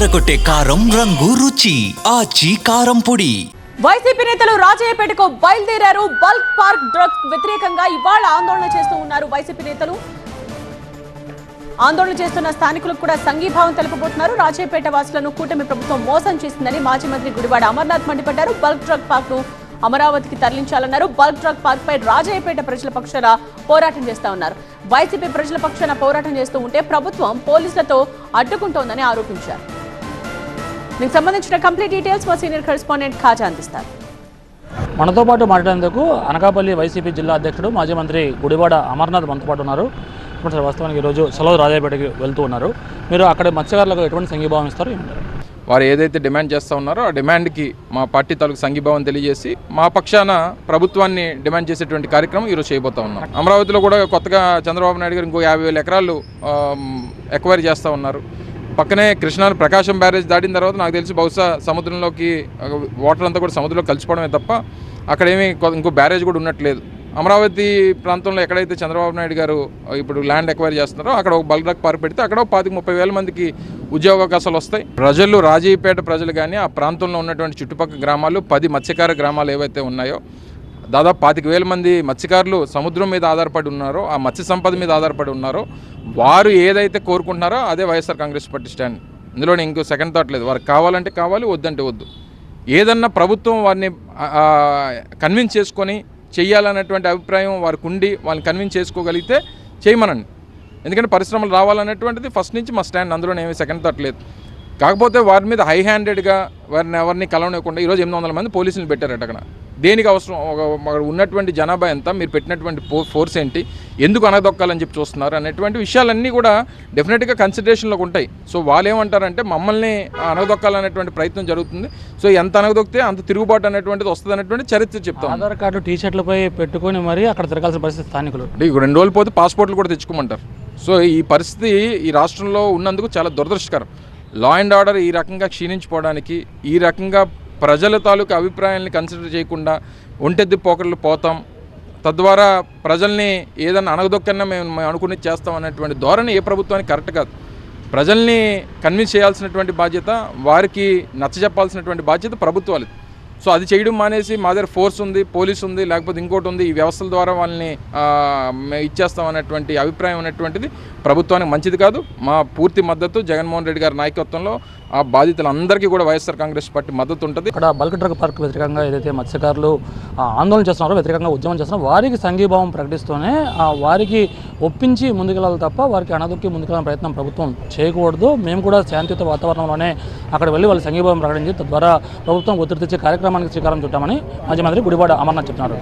అదరగొట్టే కారం రంగు రుచి ఆచి కారం పొడి. వైసీపీ నేతలు రాజయ్యపేటకు బయలుదేరారు. బల్క్ పార్క్ డ్రగ్స్ వ్యతిరేకంగా ఇవాళ ఆందోళన చేస్తూ ఉన్నారు వైసీపీ నేతలు. ఆందోళన చేస్తున్న స్థానికులకు కూడా సంఘీభావం తెలుపబోతున్నారు. రాజయ్యపేట వాసులను కూటమి ప్రభుత్వం మోసం చేసిందని మాజీ మంత్రి గుడివాడ అమర్నాథ్ మండిపడ్డారు. బల్క్ డ్రగ్ పార్క్ను అమరావతికి తరలించాలన్నారు. బల్క్ డ్రగ్ పార్క్ పై రాజయ్యపేట ప్రజల పక్షాన పోరాటం చేస్తా ఉన్నారు. వైసీపీ ప్రజల పక్షాన పోరాటం చేస్తూ ఉంటే ప్రభుత్వం పోలీసులతో అడ్డుకుంటోందని ఆరోపించారు. దీనికి సంబంధించిన కంప్లీట్ డీటెయిల్స్ మా సీనియర్ కరెస్పాండెంట్ ఖాజా అందిస్తారు. మనతో పాటు మాట్లాడేందుకు అనకాపల్లి వైసీపీ జిల్లా అధ్యక్షుడు మాజీ మంత్రి గుడివాడ అమర్నాథ్ మనతో పాటు ఉన్నారు. ఇప్పుడు సార్ వాస్తవానికి ఈరోజు సెలవు రాజాపేటకి వెళ్తూ ఉన్నారు. మీరు అక్కడ మత్స్యకారులకు ఎటువంటి సంఘీభావం ఇస్తారు? వారు ఏదైతే డిమాండ్ చేస్తూ ఉన్నారో ఆ డిమాండ్కి మా పార్టీ తాలూకు సంఘీభావం తెలియజేసి మా పక్షాన ప్రభుత్వాన్ని డిమాండ్ చేసేటువంటి కార్యక్రమం ఈరోజు చేయబోతా ఉన్నాం. అమరావతిలో కూడా కొత్తగా చంద్రబాబు నాయుడు గారు ఇంకో యాభై వేల ఎకరాలు ఎక్వైరీ చేస్తూ ఉన్నారు. పక్కనే కృష్ణా ప్రకాశం బ్యారేజ్ దాటిన తర్వాత నాకు తెలిసి బహుశా సముద్రంలోకి వాటర్ అంతా కూడా సముద్రంలో కలిసిపోవడమే తప్ప అక్కడేమీ ఇంకో బ్యారేజ్ కూడా ఉన్నట్లేదు అమరావతి ప్రాంతంలో ఎక్కడైతే చంద్రబాబు నాయుడు గారు ఇప్పుడు ల్యాండ్ ఎక్వైర్ చేస్తున్నారో అక్కడ ఒక బల్రక్ పార్క్ పెడితే అక్కడ ఒక పాతిక ముప్పై వేల మందికి ఉద్యోగ అవకాశాలు వస్తాయి. ప్రజలు రాజీపేట ప్రజలు కానీ ఆ ప్రాంతంలో ఉన్నటువంటి చుట్టుపక్కల గ్రామాలు పది మత్స్యకార గ్రామాలు ఏవైతే ఉన్నాయో దాదాపు పాతిక వేల మంది మత్స్యకారులు సముద్రం మీద ఆధారపడి ఉన్నారో ఆ మత్స్య సంపద మీద ఆధారపడి ఉన్నారో వారు ఏదైతే కోరుకుంటున్నారో అదే వైఎస్ఆర్ కాంగ్రెస్ పార్టీ స్టాండ్. ఇందులో ఇంకో సెకండ్ థాట్ లేదు. వారికి కావాలంటే కావాలి వద్దంటే వద్దు. ఏదన్నా ప్రభుత్వం వారిని కన్విన్స్ చేసుకొని చేయాలన్నటువంటి అభిప్రాయం వారికి ఉండి వాళ్ళని కన్విన్స్ చేసుకోగలిగితే చేయమనండి. ఎందుకంటే పరిశ్రమలు రావాలన్నటువంటిది ఫస్ట్ నుంచి మా స్టాండ్. అందులో ఏమి సెకండ్ థాట్ లేదు. కాకపోతే వారి మీద హై హ్యాండెడ్గా వారిని ఎవరిని కలవనివ్వకుండా ఈరోజు ఎనిమిది వందల మంది పోలీసులు పెట్టారట అక్కడ. దేనికి అవసరం? ఉన్నటువంటి జనాభా ఎంత? మీరు పెట్టినటువంటి ఫోర్స్ ఏంటి? ఎందుకు అనదొక్కాలని చెప్పి చూస్తున్నారు? అనేటువంటి విషయాలన్నీ కూడా డెఫినెట్గా కన్సిడరేషన్లోకి ఉంటాయి. సో వాళ్ళు ఏమంటారంటే మమ్మల్ని అనగదొక్కాలనేటువంటి ప్రయత్నం జరుగుతుంది. సో ఎంత అనగదొక్కితే అంత తిరుగుబాటు అనేటువంటిది వస్తుంది అనేటువంటి చరిత్ర చెప్తాం. ఆధార్ కార్డు టీ షర్ట్లపై పెట్టుకొని మరీ అక్కడ తిరగాల్సిన పరిస్థితి స్థానికులు. రెండు రోజులు పోతే పాస్పోర్ట్లు కూడా తెచ్చుకోమంటారు. సో ఈ పరిస్థితి ఈ రాష్ట్రంలో ఉన్నందుకు చాలా దురదృష్టకరం. లా అండ్ ఆర్డర్ ఈ రకంగా క్షీణించిపోవడానికి ఈ రకంగా ప్రజల తాలూకు అభిప్రాయాల్ని కన్సిడర్ చేయకుండా ఒంటెద్ది పోకర్లు పోతాం. తద్వారా ప్రజల్ని ఏదన్నా అనగదొక్కన్నా మేము మేము అనుకుని చేస్తాం అనేటువంటి ధోరణి ఏ ప్రభుత్వానికి కరెక్ట్ కాదు. ప్రజల్ని కన్విన్స్ చేయాల్సినటువంటి బాధ్యత వారికి నచ్చజెప్పాల్సినటువంటి బాధ్యత ప్రభుత్వాలది. సో అది చేయడం మానేసి మా దగ్గర ఫోర్స్ ఉంది పోలీస్ ఉంది లేకపోతే ఇంకోటి ఉంది ఈ వ్యవస్థల ద్వారా వాళ్ళని మేము ఇచ్చేస్తాం అనేటువంటి అభిప్రాయం అనేటువంటిది ప్రభుత్వానికి మంచిది కాదు. మా పూర్తి మద్దతు జగన్మోహన్ రెడ్డి గారి నాయకత్వంలో ఆ బాధితులందరికీ కూడా వైఎస్ఆర్ కాంగ్రెస్ పార్టీ మద్దతు ఉంటుంది. ఇక్కడ బల్క్ డ్రగ్ పార్క్ వ్యతిరేకంగా ఏదైతే మత్స్యకారులు ఆ, ఆందోళన చేస్తున్నారో వ్యతిరేకంగా ఉద్యమం చేస్తున్నారో వారికి సంఘీభావం ప్రకటిస్తూనే వారికి ఒప్పించి ముందుకెళ్ళాలి తప్ప వారికి అనదొక్కి ముందుకెళ్ళిన ప్రయత్నం ప్రభుత్వం చేయకూడదు. మేము కూడా శాంతియుత వాతావరణంలోనే అక్కడ వెళ్ళి వాళ్ళు సంఘీభావం ప్రకటించి తద్వారా ప్రభుత్వం ఒత్తిడి తెచ్చే కార్యక్రమానికి శ్రీకారం చుట్టామని మాజీ మంత్రి గుడివాడ అమర్నాథ్ చెప్తున్నారు